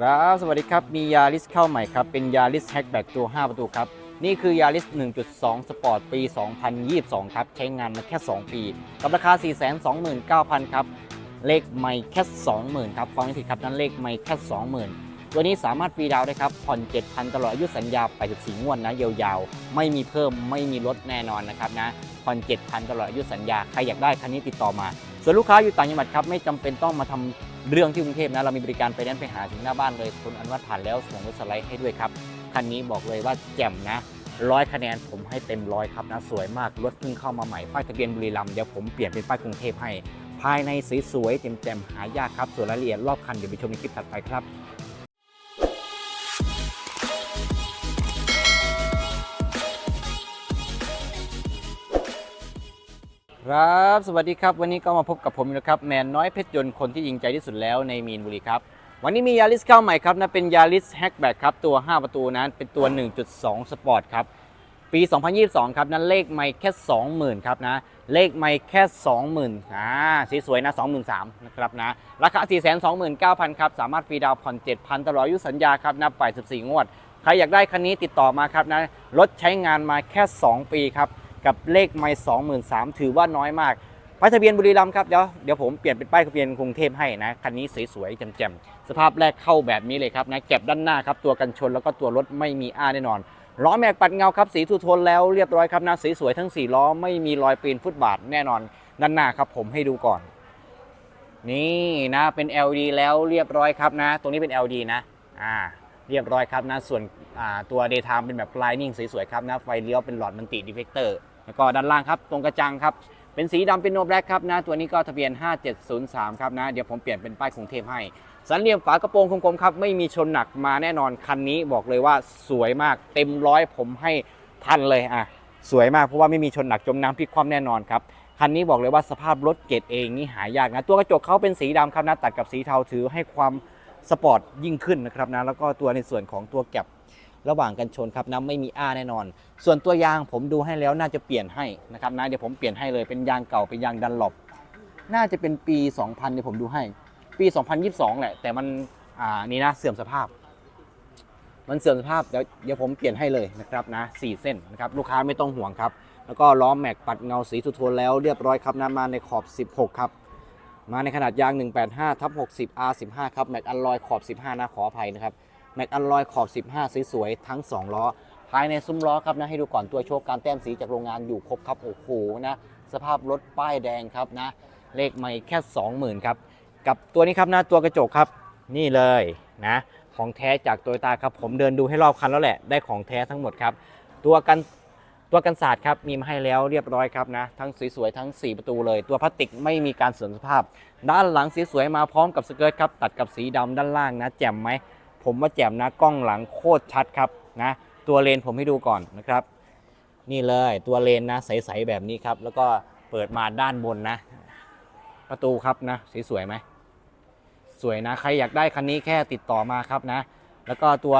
ครับสวัสดีครับ มียาริสเข้าใหม่ครับ เป็นยาริสแฮกแบ็กตัว 5 ประตูครับ นี่คือยาริส1.2 สปอร์ตปี 2022 ครับ ใช้งานมาแค่ 2 ปี กับราคา 429,000 ครับ เลขไม่แค่ 20,000 ครับ ฟังไม่ผิดครับ นั้นเลขไม่แค่ 20,000 ตัวนี้สามารถฟรีดาวได้ครับ ผ่อน 7,000 ตลอดอายุสัญญา 84 งวดนะยาวๆ ไม่มีเพิ่มไม่มีลดแน่นอนนะครับนะ ผ่อน 7,000 ตลอดอายุสัญญา ใครอยากได้คันนี้ติดต่อมา ส่วนลูกค้าอยู่ต่างจังหวัดครับไม่จำเป็นต้องมาทำ เรื่องที่กรุงเทพนะเรามีบริการไปแนนซ์ไปหาถึงหน้าบ้านเลยคุณอนุวัฒน์ผ่านแล้วส่งรถสไลด์ให้ด้วยครับคันนี้บอกเลยว่าแจ่มนะร้อยคะแนนผมให้เต็มร้อยครับนะสวยมากรถเพิ่งเข้ามาใหม่ป้ายทะเบียนบุรีรัมย์เดี๋ยวผมเปลี่ยนเป็นป้ายกรุงเทพให้ ภายในสวยๆเต็มๆหายากครับส่วนรายละเอียดรอบคันเดี๋ยวไปชมในคลิปถัดไปครับ ครับ สวัสดีครับ วันนี้ก็มาพบกับผมอีกแล้วครับ แมนน้อยเพชรยนต์คนที่ยิงใจที่สุดแล้วในมีนบุรีครับ วันนี้มียาริสเข้าใหม่ครับนะเป็นยาริสแฮกแบ็กครับ ตัว 5 ประตูนั้นเป็นตัว 1.2 สปอร์ตครับ ปี 2022 ครับ นั้นเลขไม่แค่ 20,000 ครับนะ เลขไม่แค่ 20,000อ่าสีสวยนะ 23,000นะครับนะ ราคา 429,000 ครับ สามารถฟรีดาวน์ผ่อน 7,000 ตลอดอายุสัญญาครับนับไป 14 งวด ใครอยากได้คันนี้ติดต่อมาครับนะรถใช้งานมาแค่ 2 ปีครับ กับเลขไม่23,000ถือว่าน้อยมากป้ายทะเบียนบุรีรัมย์ครับเดี๋ยวเดี๋ยวผมเปลี่ยนเป็นป้ายทะเบียนกรุงเทพให้นะคันนี้สวยๆแจ่มๆสภาพแรกเข้าแบบนี้เลยครับนะเก็บด้านหน้าครับตัวกันชนแล้วก็ตัวรถไม่มีอ้าแน่นอนล้อแม็กปัดเงาครับสีทูโทนแล้วเรียบร้อยครับนะสีสวยทั้ง4ล้อไม่มีรอยปีนฟุตบาทแน่นอนด้านหน้าครับผมให้ดูก่อน นี่นะเป็น LED แล้วเรียบร้อยครับนะ ตรงนี้เป็น LED นะอ่าเรียบร้อยครับนะส่วนตัว daytime เป็นแบบ lining สวยๆครับนะไฟเลี้ยวเป็นหลอดมันติดีเฟกเตอร์ แล้วก็ด้านล่างครับตรงกระจังครับเป็นสีดำเป็นโนแบล็กครับนะตัวนี้ก็ทะเบียน 5703 ครับนะเดี๋ยวผมเปลี่ยนเป็นป้ายกรุงเทพให้ สันเหลี่ยมฝากระโปรงคมๆครับไม่มีชนหนักมาแน่นอนคันนี้บอกเลยว่าสวยมากเต็มร้อยผมให้พันเลยอะสวยมากเพราะว่าไม่มีชนหนักจมน้ำพลิกคว่ำแน่นอนครับคันนี้บอกเลยว่าสภาพรถเกรดเองนี่หายากนะตัวกระจกเขาเป็นสีดำครับนะตัดกับสีเทาถือให้ความสปอร์ตยิ่งขึ้นนะครับนะแล้วก็ตัวในส่วนของตัวแก็บ ระหว่างกันชนครับนะไม่มีอ้าแน่นอน ส่วนตัวยางผมดูให้แล้วน่าจะเปลี่ยนให้นะครับนะเดี๋ยวผมเปลี่ยนให้เลยเป็นยางเก่าเป็นยางดันหลบน่าจะเป็นปี 2000เดี๋ยวผมดูให้ ปี 2022 แหละ แต่มันอ่านี่นะเสื่อมสภาพ มันเสื่อมสภาพเดี๋ยวเดี๋ยวผมเปลี่ยนให้เลยนะครับนะสี่เส้นนะครับลูกค้าไม่ต้องห่วงครับ แล้วก็ล้อแม็กปัดเงาสีสุโทนแล้วเรียบร้อยครับนะมาในขอบ 16 ครับมาในขนาดยาง 185ทับ60 R15 ครับ แม็กอัลลอยขอบ 15 นะ ขออภัยนะครับ ม็กอัลลอยขอบ 15 สวยๆทั้ง 2 ล้อ ภายในซุ้มล้อครับนะให้ดูก่อนตัวโชคการแต้มสีจากโรงงานอยู่ครบครับโอ้โหนะสภาพรถป้ายแดงครับนะ เลขไม่แค่ 20,000ครับกับตัวนี้ครับนะตัวกระจกครับนี่เลยนะของแท้จากโตโยต้าครับผมเดินดูให้รอบคันแล้วแหละได้ของแท้ทั้งหมดครับ ตัวกันตัวกันศาสตร์ครับมีมาให้แล้วเรียบร้อยครับนะทั้งสวยๆทั้ง 4 ประตูเลย ตัวพลาสติกไม่มีการเสื่อมสภาพ ด้านหลังสีสวยมาพร้อมกับสเกิร์ตครับตัดกับสีดำด้านล่างนะแจ่มไหม ผมว่าแจ่มนะกล้องหลังโคตรชัดครับนะตัวเลนผมให้ดูก่อนนะครับ นี่เลยตัวเลนนะใสๆแบบนี้ครับ แล้วก็เปิดมาด้านบนนะ ประตูครับนะสสวยไหมสวยนะใครอยากได้คันนี้แค่ติดต่อมาครับนะ แล้วก็ตัว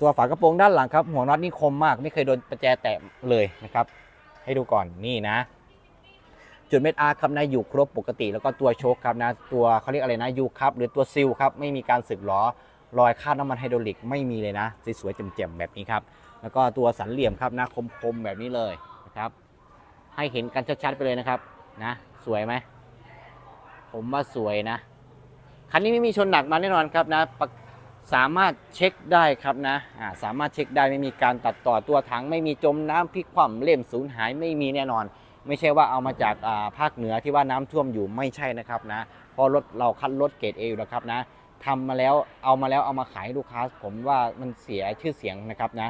ตัวฝากระโปรงด้านหลังครับ หัวน็อตนี่คมมาก ไม่เคยโดนประแจแตะเลยนะครับ ให้ดูก่อนนี่นะ จุดเม็ดอาร์ครับนะอยู่ครบปกติ แล้วก็ตัวโชคครับนะตัวเขาเรียกอะไรนะยูครับหรือตัวซิลครับไม่มีการสึกหรอรอยคาดน้ำมันไฮดรอลิกไม่มีเลยนะสวยๆเจ็มๆแบบนี้ครับแล้วก็ตัวสันเหลี่ยมครับนะคมๆแบบนี้เลยนะครับให้เห็นกันชัดๆไปเลยนะครับนะสวยไหมผมว่าสวยนะคันนี้ไม่มีชนหนักมาแน่นอนครับนะสามารถเช็คได้ครับนะสามารถเช็คได้ไม่มีการตัดต่อตัวถัง ไม่มีจมน้ำพลิกคว่ำเล่มสูญหายไม่มีแน่นอน ไม่ใช่ว่าเอามาจากภาคเหนือที่ว่าน้ำท่วมอยู่ไม่ใช่นะครับนะเพราะรถเราคัดรถเกรดเออยู่แล้วครับนะทำมาแล้วเอามาแล้วเอามาขายลูกค้า ผมว่ามันเสียชื่อเสียงนะครับนะ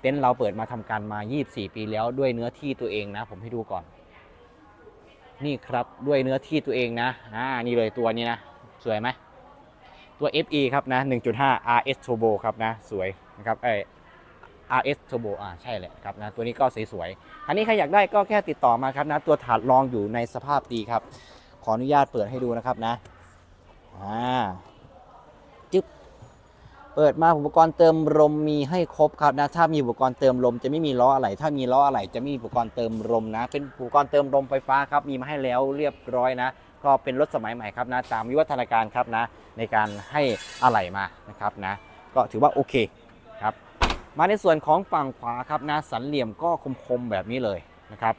เต็นท์เราเปิดมาทำการมา 24 ปีแล้วด้วยเนื้อที่ตัวเองนะ ผมให้ดูก่อน นี่ครับด้วยเนื้อที่ตัวเองนะอ่านี่เลยตัวนี้นะ สวยไหมตัว FE ครับนะ 1.5 RS Turbo ครับนะ สวยนะครับเออ RS Turbo อ่าใช่แหละครับนะตัวนี้ก็สวยๆอันนี้ใครอยากได้ก็แค่ติดต่อมาครับนะตัวถาดรองอยู่ในสภาพดีครับ ขออนุญาตเปิดให้ดูนะครับนะอ่าจึ๊บเปิดมาอุปกรณ์เติมลมมีให้ครบครับนะถ้ามีอุปกรณ์เติมลมจะไม่มีล้ออะไหล่ถ้ามีล้ออะไหล่จะมีอุปกรณ์เติมลมนะ เป็นอุปกรณ์เติมลมไฟฟ้าครับมีมาให้แล้วเรียบร้อยนะ ก็เป็นรถสมัยใหม่ครับนะตามวิวัฒนาการครับนะ ในการให้อะไหล่มานะครับนะ ก็ถือว่าโอเคครับ มาในส่วนของฝั่งขวาครับนะสันเหลี่ยมก็คมๆแบบนี้เลยนะครับ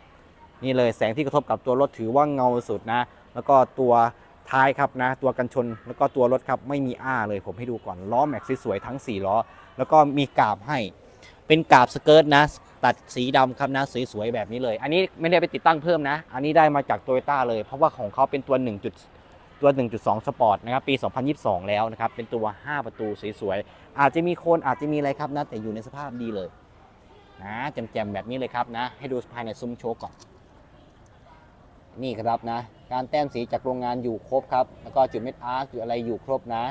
นี่เลยแสงที่กระทบกับตัวรถถือว่าเงาสุดนะ แล้วก็ตัวท้ายครับนะ ตัวกันชนแล้วก็ตัวรถครับไม่มีอ้าเลยผมให้ดูก่อนล้อแม็กซ์สวยทั้ง 4 ล้อ แล้วก็มีกาบให้เป็นกาบสเกิร์ตนะ ตัดสีดำครับนะสวยๆแบบนี้เลย อันนี้ไม่ได้ไปติดตั้งเพิ่มนะ อันนี้ได้มาจากโตโยต้าเลย เพราะว่าของเขาเป็นตัว 1. จุดตัว 1.2 สปอร์ตนะครับปี 2022 แล้วนะครับเป็นตัว 5 ประตูสวยๆ อาจจะมีโคนอาจจะมีอะไรครับนะแต่อยู่ในสภาพดีเลยนะแจ่มๆแบบนี้เลยครับนะให้ดูภายในซุ้มโชว์ก่อน นี่ครับนะ การแต้มสีจากโรงงานอยู่ครบครับ แล้วก็จุดเม็ดอาร์คจุดอะไรอยู่ครบนะ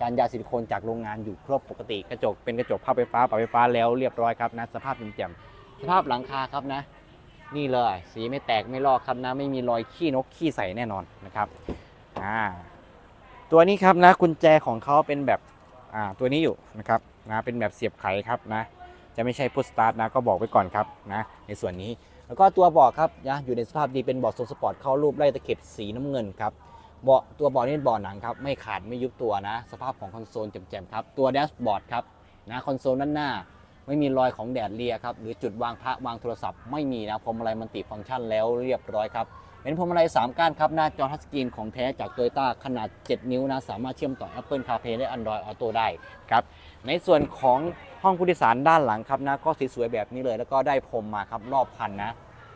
การยาซิลิโคนจากโรงงานอยู่ครบปกติกระจกเป็นกระจกภาพไฟฟ้าปรับไฟฟ้าแล้วเรียบร้อยครับนะสภาพแจ่มๆสภาพหลังคาครับนะนี่เลย สีไม่แตกไม่ลอกครับนะ ไม่มีรอยขี้นกขี้ใส่แน่นอนนะครับ อ่าตัวนี้ครับนะกุญแจของเขาเป็นแบบอ่าตัวนี้อยู่นะครับนะเป็นแบบเสียบไขครับนะ จะไม่ใช่พุชสตาร์ทนะก็บอกไว้ก่อนครับนะในส่วนนี้แล้วก็ตัวเบาะครับนะอยู่ในสภาพดีเป็นเบาะทรงสปอร์ตเข้ารูปไล่ตะเข็บสีน้ำเงินครับเบาะตัวเบาะนี่เป็นเบาะหนังครับไม่ขาดไม่ยุบตัวนะ สภาพของคอนโซลแจ่มๆครับตัวแดชบอร์ดครับนะคอนโซลด้านหน้าไม่มีรอยของแดดเลียครับหรือจุดวางพระวางโทรศัพท์ไม่มีนะพวงมาลัยมันติฟังก์ชันแล้วเรียบร้อยครับ เป็นพวงมาลัย3ก้านครับหน้าจอทัชสกรีนของแท้จากโตโยต้าขนาด 7 นิ้วนะสามารถเชื่อมต่อ Apple CarPlay และ Android Auto ได้ครับในส่วนของห้องผู้โดยสารด้านหลังครับนะก็สวยแบบนี้เลย แล้วก็ได้พรมมาครับรอบคันนะ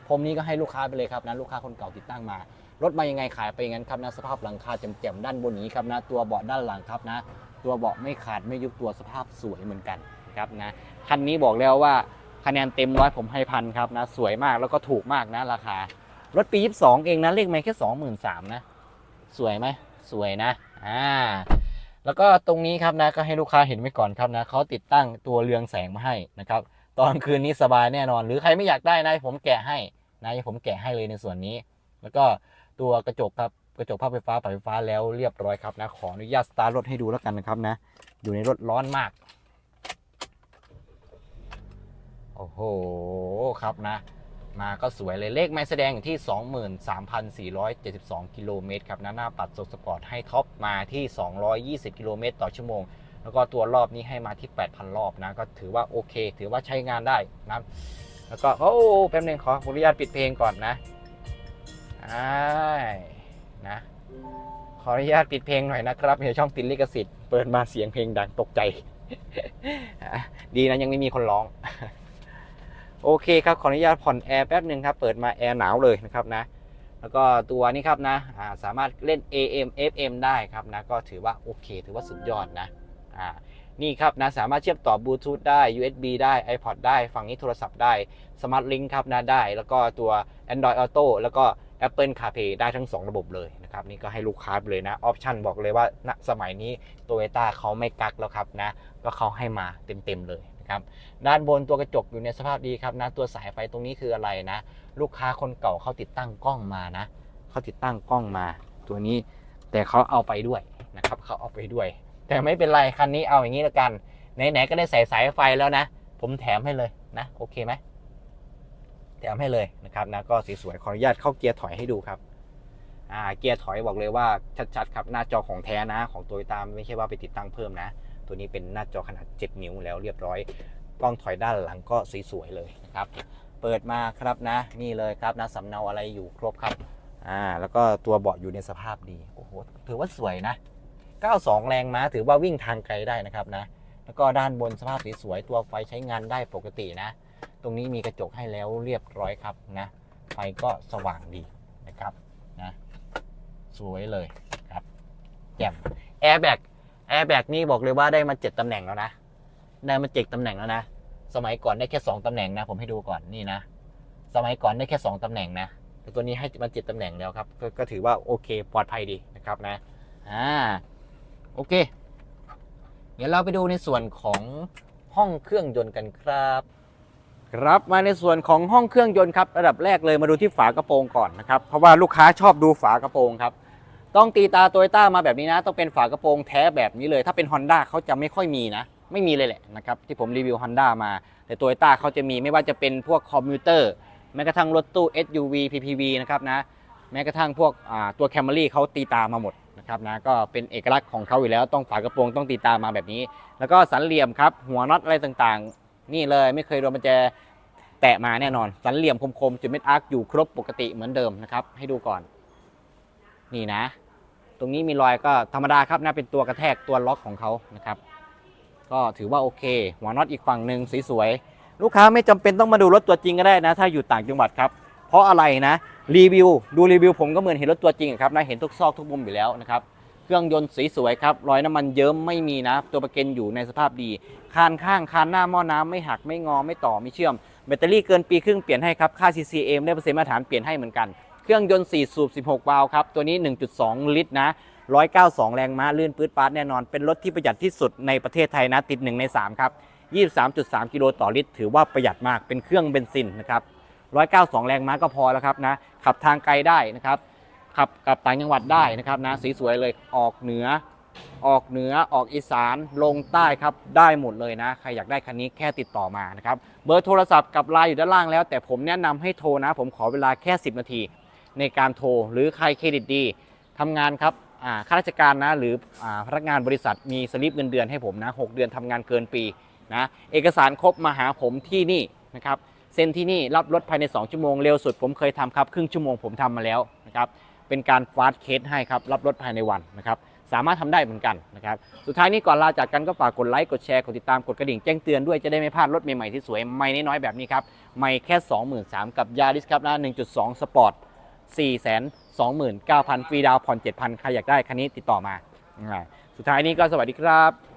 ผมนี้ก็ให้ลูกค้าไปเลยครับนะลูกค้าคนเก่าติดตั้งมารถมายังไงขายไปงั้นครับนะสภาพหลังคาแจ่มๆด้านบนนี้ครับนะตัวเบาะด้านหลังครับนะ ตัวเบาะไม่ขาดไม่ยุบตัวสภาพสวยเหมือนกันครับนะคันนี้บอกแล้วว่าคะแนนเต็มร้อยผมให้พันครับนะสวยมากแล้วก็ถูกมากนะราคา รถปี 22 เองนะ เลขไม่แค่23,000นะ สวยไหมสวยนะ อ่า แล้วก็ตรงนี้ครับนะ ก็ให้ลูกค้าเห็นไว้ก่อนครับนะเขาติดตั้งตัวเรืองแสงมาให้นะครับ ตอนคืนนี้สบายแน่นอน หรือใครไม่อยากได้นะผมแกะให้นะผมแกะให้เลยในส่วนนี้ แล้วก็ตัวกระจกครับกระจกภาพไฟฟ้าปรับไฟฟ้าแล้วเรียบร้อยครับนะ ขออนุญาตสตาร์ทรถให้ดูแล้วกันนะครับนะ อยู่ในรถร้อนมาก โอ้โห ครับนะ มาก็สวยเลยเลขไม่แสดงอยู่ที่ 23,472 กิโลเมตรครับนะหน้าปัดสดสปอร์ตให้ท็อปมาที่ 220 กิโลเมตรต่อชั่วโมง แล้วก็ตัวรอบนี้ให้มาที่ 8,000 รอบนะ ก็ถือว่าโอเค ถือว่าใช้งานได้นะแล้วก็ โอ้แป๊บนึงขออนุญาตปิดเพลงก่อนนะอ่านะขออนุญาตปิดเพลงหน่อยนะครับเดี๋ยวช่องติดลิขสิทธิ์เปิดมาเสียงเพลงดังตกใจ ดีนะยังไม่มีคนร้อง โอเคครับขออนุญาตผ่อนแอร์แป๊บหนึ่งครับเปิดมาแอร์หนาวเลยนะครับนะแล้วก็ตัวนี้ครับนะาสามารถเล่น AM FM ได้ครับนะก็ถือว่าโอเค ถือว่าสุดยอดนะอ่านี่ครับนะสามารถเชื่อมต่อบลูทูธได้ USB ได้ iPod ได้ ฝั่งนี้โทรศัพท์ได้ Smart Link ครับนะได้ แล้วก็ตัว Android Auto แล้วก็ Apple CarPlay ได้ทั้ง 2 ระบบเลยนะครับนี่ก็ให้ลูกค้าไปเลยนะออปชันบอกเลยว่าณสมัยนี้ Toyota เขาไม่กักแล้วครับนะก็เขาให้มาเต็มๆเลย นะครับด้านบนตัวกระจกอยู่ในสภาพดีครับนะตัวสายไฟตรงนี้คืออะไรนะ ลูกค้าคนเก่าเขาติดตั้งกล้องมานะเขาติดตั้งกล้องมา ตัวนี้แต่เขาเอาไปด้วยนะครับเขาเอาไปด้วย แต่ไม่เป็นไรคันนี้เอาอย่างนี้แล้วกันไหนๆก็ได้ใส่สายไฟแล้วนะ ผมแถมให้เลยนะโอเคไหมแถมให้เลยนะครับนะก็สวยๆขออนุญาตเข้าเกียร์ถอยให้ดูครับอ่าเกียร์ถอยบอกเลยว่าชัดๆครับหน้าจอของแท้นะของตัวตามไม่ใช่ว่าไปติดตั้งเพิ่มนะ ตัวนี้เป็นหน้าจอขนาด 7 นิ้วแล้วเรียบร้อย กล้องถอยด้านหลังก็สวยๆเลยนะครับ เปิดมาครับนะ นี่เลยครับนะสำเนาอะไรอยู่ครบครับอ่าแล้วก็ตัวเบาะอยู่ในสภาพดี โอ้โห ถือว่าสวยนะ 92 แรงม้าถือว่าวิ่งทางไกลได้นะครับนะ แล้วก็ด้านบนสภาพสวยๆ ตัวไฟใช้งานได้ปกตินะ ตรงนี้มีกระจกให้แล้วเรียบร้อยครับนะ ไฟก็สว่างดีนะครับนะ สวยเลยครับ แจ่มแอร์แบ็ก แอร์แบ็กนี่บอกเลยว่าได้มา7ตำแหน่งแล้วนะ ได้มาเจ็ดตำแหน่งแล้วนะ สมัยก่อนได้แค่2ตำแหน่งนะ ผมให้ดูก่อนนี่นะ สมัยก่อนได้แค่2ตำแหน่งนะ แต่ตัวนี้ให้มา7ตำแหน่งแล้วครับกก็ถือว่าโอเคปลอดภัยดีนะครับนะ อ่า โอเค เดี๋ยวเราไปดูในส่วนของห้องเครื่องยนต์กันครับ ครับมาในส่วนของห้องเครื่องยนต์ครับ ระดับแรกเลยมาดูที่ฝากระโปรงก่อนนะครับ เพราะว่าลูกค้าชอบดูฝากระโปรงครับ ต้องตีตาโตโยต้ามาแบบนี้นะ ต้องเป็นฝากระโปรงแท้แบบนี้เลย ถ้าเป็น Honda เขาจะไม่ค่อยมีนะ ไม่มีเลยแหละนะครับ ที่ผมรีวิว Honda มา แต่โตโยต้าเขาจะมีไม่ว่าจะเป็นพวกคอมพิวเตอร์แม้กระทั่งรถตู้ SUV PPV นะครับนะแม้กระทั่งพวกตัวแคมรี่เขาตีตามาหมดนะครับนะก็เป็นเอกลักษณ์ของเขาอยู่แล้วต้องฝากระโปรงต้องตีตามาแบบนี้ แล้วก็สันเหลี่ยมครับหัวน็อตอะไรต่างๆ นี่เลยไม่เคยโดนมันแจแตะมาแน่นอน สันเหลี่ยมคมๆจุดเม็ดอาร์คอยู่ครบปกติเหมือนเดิมนะครับให้ดูก่อน นี่นะ ตรงนี้มีรอยก็ธรรมดาครับนะเป็นตัวกระแทกตัวล็อกของเขานะครับ ก็ถือว่าโอเค หัวน็อตอีกฝั่งหนึ่งสวยๆลูกค้าไม่จำเป็นต้องมาดูรถตัวจริงก็ได้นะ ถ้าอยู่ต่างจังหวัดครับ เพราะอะไรนะรีวิวดูรีวิวผมก็เหมือนเห็นรถตัวจริงครับนะเห็นทุกซอกทุกมุมอยู่แล้วนะครับเครื่องยนต์สีสวยครับรอยน้ำมันเยิ้มไม่มีนะ ตัวประกันอยู่ในสภาพดี คานข้างคานหน้าหม้อน้ำไม่หักไม่งอไม่ต่อไม่เชื่อม แบตเตอรี่เกินปีครึ่งเปลี่ยนให้ครับค่า CCM ได้เปอร์เซ็นต์มาตรฐานเปลี่ยนให้เหมือนกัน เครื่องยนต์ 4 สูบ 16 วาล์วครับ ตัวนี้ 1.2 ลิตรนะ 192 แรงม้า ลื่นปื๊ดปาดแน่นอน เป็นรถที่ประหยัดที่สุดในประเทศไทยนะ ติด 1 ใน 3 ครับ 23.3 กิโลต่อลิตร ถือว่าประหยัดมาก เป็นเครื่องเบนซินนะครับ 192 แรงม้าก็พอแล้วครับนะ ขับทางไกลได้นะครับ ขับกลับต่างจังหวัดได้นะครับนะ สีสวยเลย ออกเหนือ ออกเหนือ ออกอีสาน ลงใต้ครับ ได้หมดเลยนะ ใครอยากได้คันนี้แค่ติดต่อมานะครับ เบอร์โทรศัพท์กับไลน์อยู่ด้านล่างแล้ว แต่ผมแนะนำให้โทรนะ ผมขอเวลาแค่ 10 นาที ในการโทร หรือใครเครดิตดีทำงานครับข้าราชการนะหรืออพนักงานบริษัทมีสลิปเงินเดือนให้ผมนะ6เดือนทำงานเกินปีนะเอกสารครบมาหาผมที่นี่นะครับเซ็นที่นี่รับรถภายใน 2 ชั่วโมงเร็วสุดผมเคยทำครับครึ่งชั่วโมงผมทำมาแล้วนะครับเป็นการฟาสเคสให้ครับรับรถภายในวันนะครับสามารถทำได้เหมือนกันนะครับสุดท้ายนี้ก่อนลาจากกันก็ฝากกดไลค์กดแชร์กดติดตามกดกระดิ่งแจ้งเตือนด้วยจะได้ไม่พลาดรถใหม่ๆที่สวยไม่น้อยๆแบบนี้ครับไม่แค่ 23,000กับยาริสครับนะ1.2สปอร์ต 429,000ฟรีดาวผ่อน 7,000 ใครอยากได้คันนี้ติดต่อมา สุดท้ายนี้ก็สวัสดีครับ